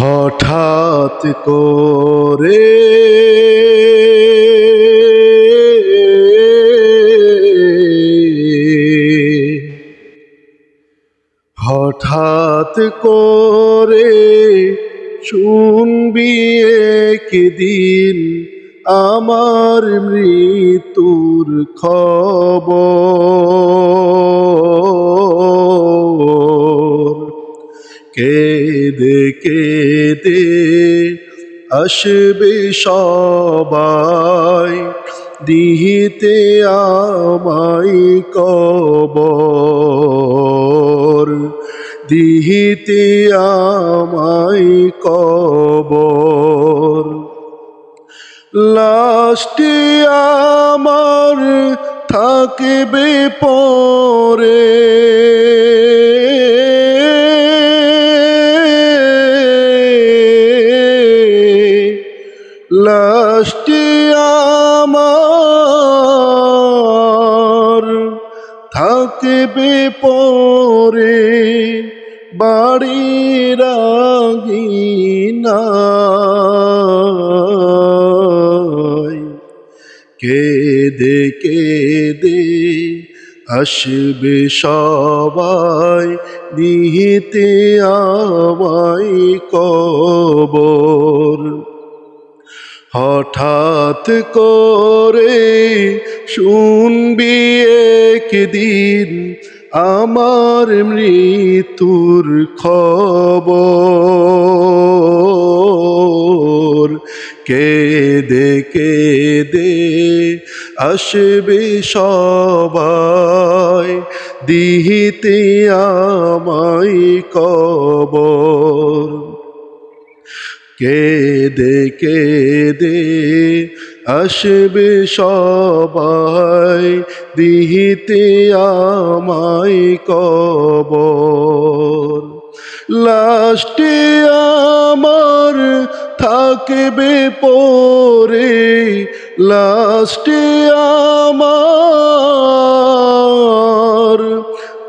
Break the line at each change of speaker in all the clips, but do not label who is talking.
হঠাৎ করে হঠাৎ করে শুনবি একদিন আমার মৃত্যুর খবর। কেদে কেদে আসবে সবাই দিহিতে আমাই কবর। দিহিতে আমায় কবর। লাস্টে আমার থাকবে পরে। লাস্টে আমার থাকবে পরে বাড়ির আগিনায় কেদে কেদে আসবে সবাই নিহিতে আমায় কবর। হঠাৎ করে শুনবি একদিন আমার মৃত্যুর খবর। কেদে কেদে আসবে সবাই দিহিতে আমায় কবর। কেদে কেদে আসবে সবাই দিহিতে আমায় কবর। লাস্টে আমার থাকবে পরে লাস্টে আমার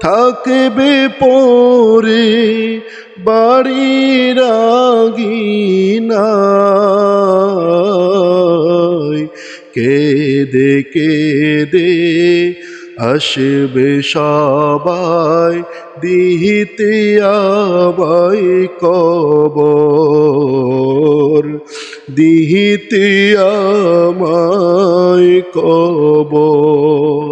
থাকবে পরে। বাড়ির আগিনায় কেদে কেদে আসবে সবাই দিহিতে আবাই কবর। দিহিতে আমায় কবর।